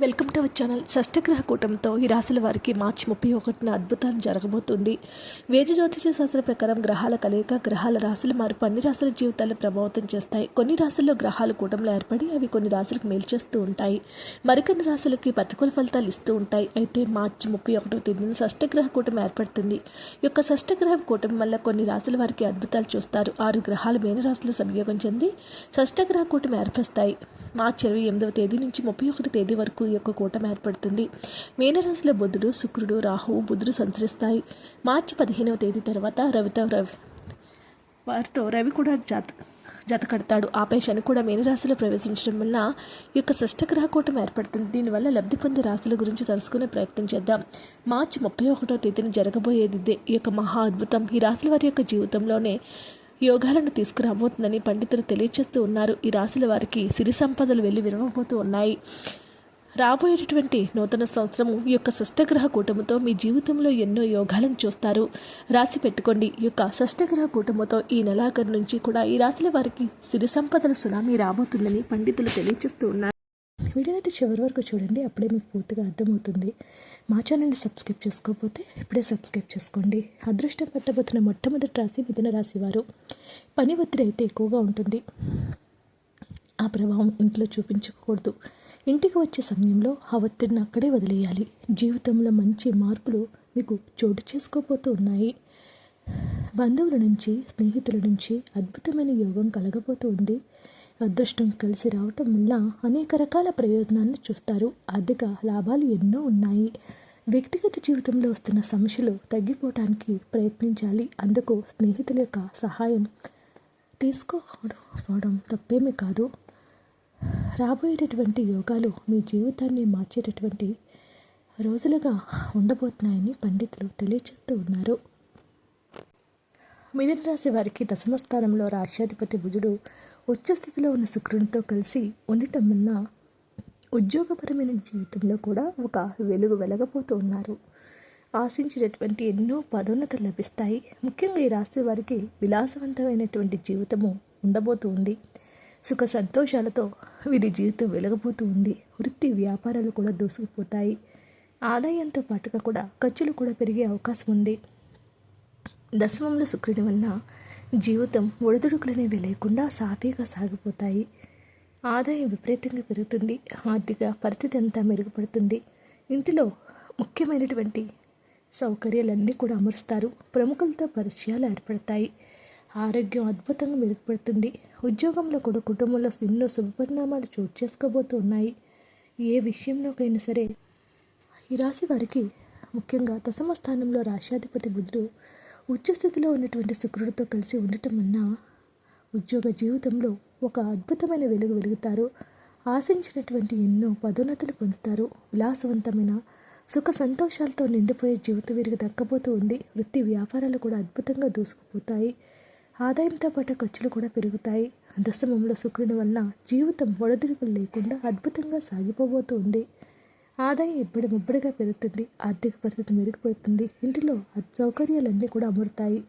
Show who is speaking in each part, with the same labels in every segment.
Speaker 1: Welcome to our channel. షష్టగ్రహ కూటంతో ఈ రాశుల వారికి మార్చి ముప్పై ఒకటిన అద్భుతాలు జరగబోతుంది. వేద జ్యోతిష శాస్త్ర ప్రకారం గ్రహాల కలయిక గ్రహాల రాశుల మార్పు అన్ని రాశుల జీవితాలను ప్రభావితం చేస్తాయి. కొన్ని రాశుల్లో గ్రహాలు కూటంలో ఏర్పడి అవి కొన్ని రాశులకు మేలు చేస్తూ ఉంటాయి. మరికొన్ని రాశులకి ప్రతికూల ఫలితాలు ఇస్తూ ఉంటాయి. అయితే మార్చి ముప్పై ఒకటో తేదీన షష్టగ్రహ కూటమి ఏర్పడుతుంది. ఈ యొక్క షష్టగ్రహ కూటమి వల్ల కొన్ని రాశుల వారికి అద్భుతాలు చూస్తారు. ఆరు గ్రహాలు మేన రాశులు సంయోగం చెంది షష్టగ్రహ కూటమి ఏర్పరుస్తాయి. మార్చి ఇరవై ఎనిమిదవ తేదీ నుంచి ముప్పై ఒకటి తేదీ వరకు ఈ యొక్క కూటమి ఏర్పడుతుంది. మీనరాశిలో బుధుడు శుక్రుడు రాహువు బుధుడు సంచరిస్తాయి. మార్చి పదిహేనవ తేదీ తర్వాత రవితో రవి వారితో రవి కూడా జాత జత కడతాడు. ఆపై శని కూడా మీనరాశిలో ప్రవేశించడం వల్ల ఈ యొక్క షష్టగ్రహ కూటమి ఏర్పడుతుంది. దీనివల్ల లబ్ధి పొందే రాశుల గురించి తెలుసుకునే ప్రయత్నం చేద్దాం. మార్చి ముప్పై ఒకటో తేదీన జరగబోయేది ఇదే. ఈ యొక్క మహా అద్భుతం. ఈ రాశుల వారి యొక్క జీవితంలోనే యోగాలను తీసుకురాబోతుందని పండితులు తెలియచేస్తూ ఉన్నారు. ఈ రాశుల వారికి సిరి సంపదలు వెళ్ళి విరవబోతూ ఉన్నాయి. రాబోయేటటువంటి నూతన సంవత్సరం ఈ యొక్క షష్టగ్రహ కూటమితో మీ జీవితంలో ఎన్నో యోగాలను చూస్తారు. రాసి పెట్టుకోండి. ఈ యొక్క షష్టగ్రహ కూటమితో ఈ నెలాఖరు నుంచి కూడా ఈ రాశుల వారికి సిరి సంపదల సునామీ రాబోతుందని పండితులు తెలియచేస్తూ ఉన్నారు. వీడియోని అయితే చివరి వరకు చూడండి. అప్పుడే మీకు పూర్తిగా అర్థమవుతుంది. మా ఛానల్ని సబ్స్క్రైబ్ చేసుకోకపోతే ఇప్పుడే సబ్స్క్రైబ్ చేసుకోండి. అదృష్టం పట్టబోతున్న మొట్టమొదటి రాశి మిథున రాశి వారు. పని ఒత్తిడి అయితే ఎక్కువగా ఉంటుంది. ఆ ప్రభావం ఇంట్లో చూపించకూడదు. ఇంటికి వచ్చే సమయంలో ఆ ఒత్తిడిని అక్కడే వదిలేయాలి. జీవితంలో మంచి మార్పులు మీకు చోటు చేసుకోబోతూ ఉన్నాయి. బంధువుల నుంచి స్నేహితుల నుంచి అద్భుతమైన యోగం కలగబోతూ ఉంది. అదృష్టం కలిసి రావటం వల్ల అనేక రకాల ప్రయోజనాలను చూస్తారు. ఆర్థిక లాభాలు ఎన్నో ఉన్నాయి. వ్యక్తిగత జీవితంలో వస్తున్న సమస్యలు తగ్గిపోవటానికి ప్రయత్నించాలి. అందుకు స్నేహితుల యొక్క సహాయం తీసుకోవడం తప్పేమీ కాదు. రాబోయేటటువంటి యోగాలు మీ జీవితాన్ని మార్చేటటువంటి రోజులుగా ఉండబోతున్నాయని పండితులు తెలియచేస్తూ ఉన్నారు. మిథున రాశి వారికి దశమ స్థానంలో రాష్ట్రాధిపతి బుధుడు ఉచ్చస్థితిలో ఉన్న శుక్రునితో కలిసి ఉండటం వల్ల ఉద్యోగపరమైన జీవితంలో కూడా ఒక వెలుగు వెలగబోతూ ఉన్నారు. ఆశించినటువంటి ఎన్నో పదోన్నతలు లభిస్తాయి. ముఖ్యంగా ఈ రాశి వారికి విలాసవంతమైనటువంటి జీవితము ఉండబోతూ ఉంది. సుఖ సంతోషాలతో వీరి జీవితం వెలగబోతూ ఉంది. వృత్తి వ్యాపారాలు కూడా దూసుకుపోతాయి. ఆదాయంతో పాటుగా కూడా ఖర్చులు కూడా పెరిగే అవకాశం ఉంది. దశమంలో శుక్రుడి వలన జీవితం ఒడిదుడుకులనేవి లేకుండా సాఫీగా సాగిపోతాయి. ఆదాయం విపరీతంగా పెరుగుతుంది. ఆర్థిక పరిస్థితి అంతా మెరుగుపడుతుంది. ఇంటిలో ముఖ్యమైనటువంటి సౌకర్యాలన్నీ కూడా అమరుస్తారు. ప్రముఖులతో పరిచయాలు ఏర్పడతాయి. ఆరోగ్యం అద్భుతంగా మెరుగుపడుతుంది. ఉద్యోగంలో కూడా కుటుంబంలో ఎన్నో శుభపరిణామాలు చోటు చేసుకోబోతూ ఉన్నాయి ఏ విషయంలోకైనా సరే ఈ రాశి వారికి ముఖ్యంగా దశమ స్థానంలో రాష్ట్రాధిపతి బుధుడు ఉచ్చస్థితిలో ఉన్నటువంటి శుక్రుడితో కలిసి ఉండటం వలన ఉద్యోగ జీవితంలో ఒక అద్భుతమైన వెలుగు వెలుగుతారు. ఆశించినటువంటి ఎన్నో పదోన్నతులు పొందుతారు. విలాసవంతమైన సుఖ సంతోషాలతో నిండిపోయే జీవితం వీరికి దక్కబోతూ ఉంది. వృత్తి వ్యాపారాలు కూడా అద్భుతంగా దూసుకుపోతాయి. ఆదాయంతో పాటు ఖర్చులు కూడా పెరుగుతాయి. దశమంలో శుక్రుని వలన జీవితం ఒడదుడుకులు లేకుండా అద్భుతంగా సాగిపోబోతూ ఉంది ఆదాయం ఇబ్బడి ముబ్బడిగా పెరుగుతుంది. ఆర్థిక పరిస్థితి మెరుగుపడుతుంది. ఇంటిలో సౌకర్యాలన్నీ కూడా అమరుతాయి.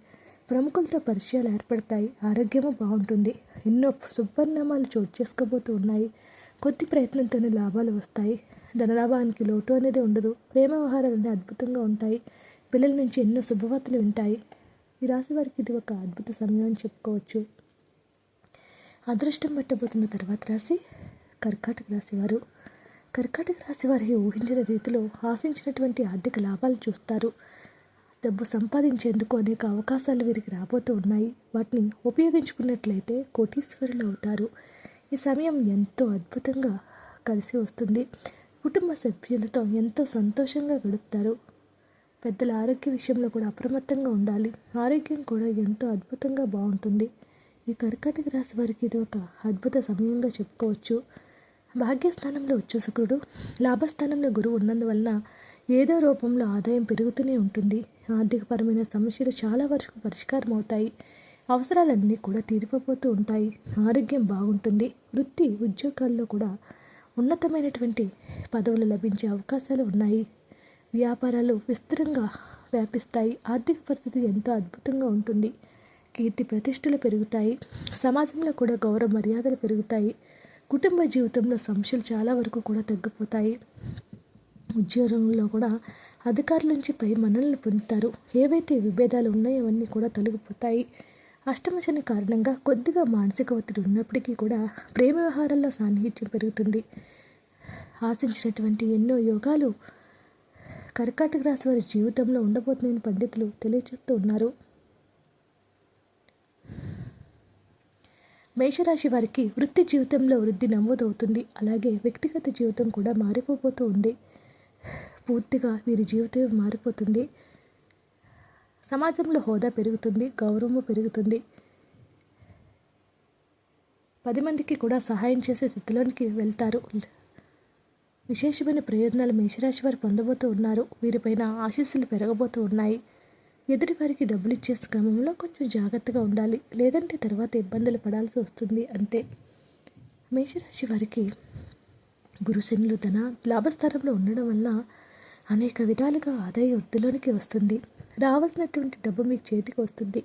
Speaker 1: ప్రముఖులతో పరిచయాలు ఏర్పడతాయి. ఆరోగ్యము బాగుంటుంది. ఎన్నో సుపరిణామాలు చోటు చేసుకోబోతూ ఉన్నాయి. కొద్ది ప్రయత్నంతోనే లాభాలు వస్తాయి. ధనలాభానికి లోటు అనేది ఉండదు. ప్రేమ వ్యవహారాలన్నీ అద్భుతంగా ఉంటాయి. పిల్లల నుంచి ఎన్నో శుభవార్తలు ఉంటాయి ఈ రాశి వారికి ఇది ఒక అద్భుత సమయం అని చెప్పుకోవచ్చు. అదృష్టం పట్టబోతున్న తర్వాత రాశి కర్కాటక రాశివారు కర్కాటక రాశివారి ఊహించిన రీతిలో ఆశించినటువంటి ఆర్థిక లాభాలు చూస్తారు. డబ్బు సంపాదించేందుకు అనేక అవకాశాలు వీరికి రాబోతూ ఉన్నాయి. వాటిని ఉపయోగించుకున్నట్లయితే కోటీశ్వరులు అవుతారు. ఈ సమయం ఎంతో అద్భుతంగా కలిసి వస్తుంది. కుటుంబ సభ్యులతో ఎంతో సంతోషంగా గడుపుతారు. పెద్దల ఆరోగ్య విషయంలో కూడా అప్రమత్తంగా ఉండాలి. ఆరోగ్యం కూడా ఎంతో అద్భుతంగా బాగుంటుంది. ఈ కర్కాటక రాశి వారికి ఇది ఒక అద్భుత సమయంగా చెప్పుకోవచ్చు. భాగ్యస్థానంలో వచ్చే శుక్రుడు లాభస్థానంలో గురువు ఉన్నందువలన ఏదో రూపంలో ఆదాయం పెరుగుతూనే ఉంటుంది. ఆర్థికపరమైన సమస్యలు చాలా వరకు పరిష్కారం అవుతాయి అవసరాలన్నీ కూడా తీరిపోతూ ఉంటాయి. ఆరోగ్యం బాగుంటుంది. వృత్తి ఉద్యోగాల్లో కూడా ఉన్నతమైనటువంటి పదవులు లభించే అవకాశాలు ఉన్నాయి. వ్యాపారాలు విస్తృతంగా వ్యాపిస్తాయి. ఆర్థిక పరిస్థితి ఎంతో అద్భుతంగా ఉంటుంది. కీర్తి ప్రతిష్టలు పెరుగుతాయి. సమాజంలో కూడా గౌరవ మర్యాదలు పెరుగుతాయి. కుటుంబ జీవితంలో సమస్యలు చాలా వరకు కూడా తగ్గిపోతాయి. ఉద్యోగంలో కూడా అధికారుల నుంచి పై మన్ననలు పొందుతారు. ఏవైతే విభేదాలు ఉన్నాయో అవన్నీ కూడా తొలగిపోతాయి. అష్టమశని కారణంగా కొద్దిగా మానసిక ఒత్తిడి ఉన్నప్పటికీ కూడా ప్రేమ వ్యవహారాల్లో సాన్నిహిత్యం పెరుగుతుంది. ఆశించినటువంటి ఎన్నో యోగాలు కర్కాటక రాశి వారి జీవితంలో ఉండబోతున్నాయని పండితులు తెలియజేస్తూ ఉన్నారు. మేషరాశి వారికి వృత్తి జీవితంలో వృద్ధి నమోదవుతుంది. అలాగే వ్యక్తిగత జీవితం కూడా మారిపోతూ ఉంది. పూర్తిగా వీరి జీవితం మారిపోతుంది. సమాజంలో హోదా పెరుగుతుంది గౌరవము పెరుగుతుంది. పది మందికి కూడా సహాయం చేసే స్థితిలోనికి వెళ్తారు. విశేషమైన ప్రయోజనాలు మేషరాశి వారు పొందబోతూ ఉన్నారు. వీరిపైన ఆశీస్సులు పెరగబోతూ ఉన్నాయి. ఎదుటి వారికి డబ్బులు ఇచ్చే క్రమంలో కొంచెం జాగ్రత్తగా ఉండాలి. లేదంటే తర్వాత ఇబ్బందులు పడాల్సి వస్తుంది. అంతే. మేషరాశి వారికి గురుశనులు తన లాభస్థానంలో ఉండడం వల్ల అనేక విధాలుగా ఆదాయ వృద్ధిలోనికి వస్తుంది. రావాల్సినటువంటి డబ్బు మీకు చేతికి వస్తుంది.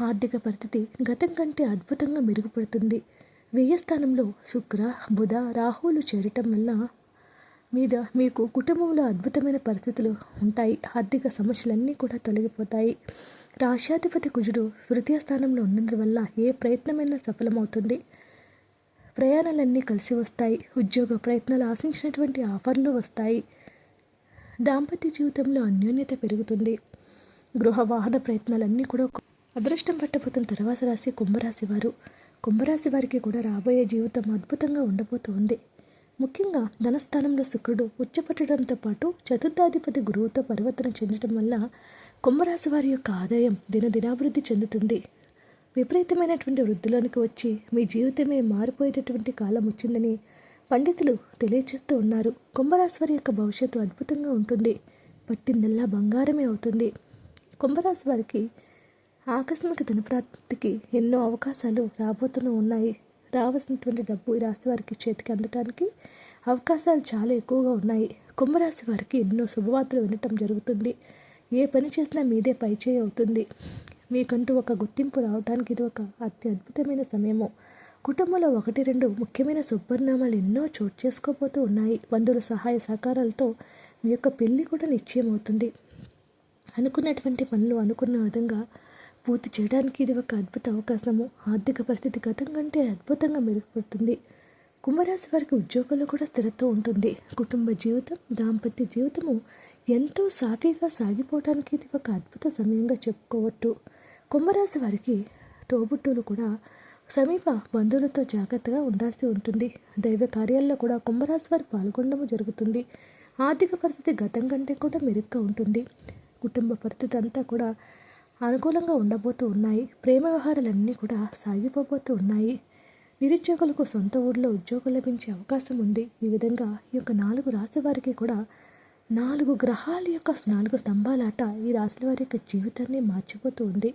Speaker 1: ఆర్థిక పరిస్థితి గతం కంటే అద్భుతంగా మెరుగుపడుతుంది. వ్యయస్థానంలో శుక్ర బుధ రాహువులు చేరటం వల్ల మీద మీకు కుటుంబంలో అద్భుతమైన పరిస్థితులు ఉంటాయి. ఆర్థిక సమస్యలన్నీ కూడా తొలగిపోతాయి. రాష్ట్రాధిపతి కుజుడు తృతీయ స్థానంలో ఉన్నందువల్ల ఏ ప్రయత్నమైనా సఫలమవుతుంది. ప్రయాణాలన్నీ కలిసి వస్తాయి. ఉద్యోగ ప్రయత్నాలు ఆశించినటువంటి ఆఫర్లు వస్తాయి. దాంపత్య జీవితంలో అన్యోన్యత పెరుగుతుంది. గృహ వాహన ప్రయత్నాలన్నీ కూడా అదృష్టం పట్టబోతున్న తర్వాత రాశి కుంభరాశి వారు. కుంభరాశి వారికి కూడా రాబోయే జీవితం అద్భుతంగా ఉండబోతోంది. ముఖ్యంగా ధనస్థానంలో శుక్రుడు ఉచ్చపట్టడంతో పాటు చతుర్థాధిపతి గురువుతో పరివర్తన చెందడం వల్ల కుంభరాశి వారి యొక్క ఆదాయం దినదినాభివృద్ధి చెందుతుంది. విపరీతమైనటువంటి వృద్ధిలోనికి వచ్చి మీ జీవితమే మారిపోయేటటువంటి కాలం వచ్చిందని పండితులు తెలియచేస్తూ ఉన్నారు. కుంభరాశి వారి యొక్క భవిష్యత్తు అద్భుతంగా ఉంటుంది. పట్టిందల్లా బంగారమే అవుతుంది. కుంభరాశి వారికి ఆకస్మిక ధనప్రాప్తికి ఎన్నో అవకాశాలు రాబోతూనే ఉన్నాయి. రావాల్సినటువంటి డబ్బు ఈ రాశి వారికి చేతికి అందటానికి అవకాశాలు చాలా ఎక్కువగా ఉన్నాయి. కుంభరాశి వారికి ఎన్నో శుభవార్తలు వినటం జరుగుతుంది. ఏ పని చేసినా మీదే పైచేయి అవుతుంది. మీకంటూ ఒక గుర్తింపు రావడానికి ఇది ఒక అతి అద్భుతమైన సమయము. కుటుంబంలో ఒకటి రెండు ముఖ్యమైన శుభపరిణామాలు ఎన్నో చోటు చేసుకోబోతూ ఉన్నాయి. బంధువుల సహాయ సహకారాలతో మీ యొక్క పెళ్ళి కూడా నిశ్చయం అవుతుంది అనుకున్నటువంటి పనులు అనుకున్న విధంగా పూర్తి చేయడానికి ఇది ఒక అద్భుత అవకాశము. ఆర్థిక పరిస్థితి గతం కంటే అద్భుతంగా మెరుగుపడుతుంది. కుంభరాశి వారికి ఉద్యోగంలో కూడా స్థిరత్వం ఉంటుంది. కుటుంబ జీవితం దాంపత్య జీవితము ఎంతో సాఫీగా సాగిపోవడానికి ఇది ఒక అద్భుత సమయంగా చెప్పుకోవచ్చు. కుంభరాశి వారికి తోబుట్టులు కూడా సమీప బంధువులతో జాగ్రత్తగా ఉండాల్సి ఉంటుంది. దైవ కార్యాల్లో కూడా కుంభరాశి వారు పాల్గొనడం జరుగుతుంది. ఆర్థిక పరిస్థితి గతం కంటే కూడా మెరుగ్గా ఉంటుంది. కుటుంబ పరిస్థితి అంతా కూడా అనుకూలంగా ఉండబోతూ ఉన్నాయి. ప్రేమ వ్యవహారాలన్నీ కూడా సాగిపోబోతూ ఉన్నాయి. నిరుద్యోగులకు సొంత ఊళ్ళో ఉద్యోగం లభించే అవకాశం ఉంది. ఈ విధంగా ఈ యొక్క నాలుగు రాశి వారికి కూడా నాలుగు గ్రహాల యొక్క నాలుగు స్తంభాలాట ఈ రాశుల వారి యొక్క జీవితాన్ని మార్చిపోతూ ఉంది.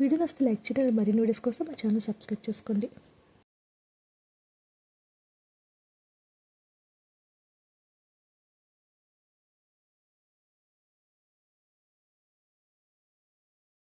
Speaker 1: వీడియో నస్తే లైక్ చేయండి. మరిన్ని వీడియోస్ కోసం మా ఛానల్ సబ్స్క్రైబ్ చేసుకోండి.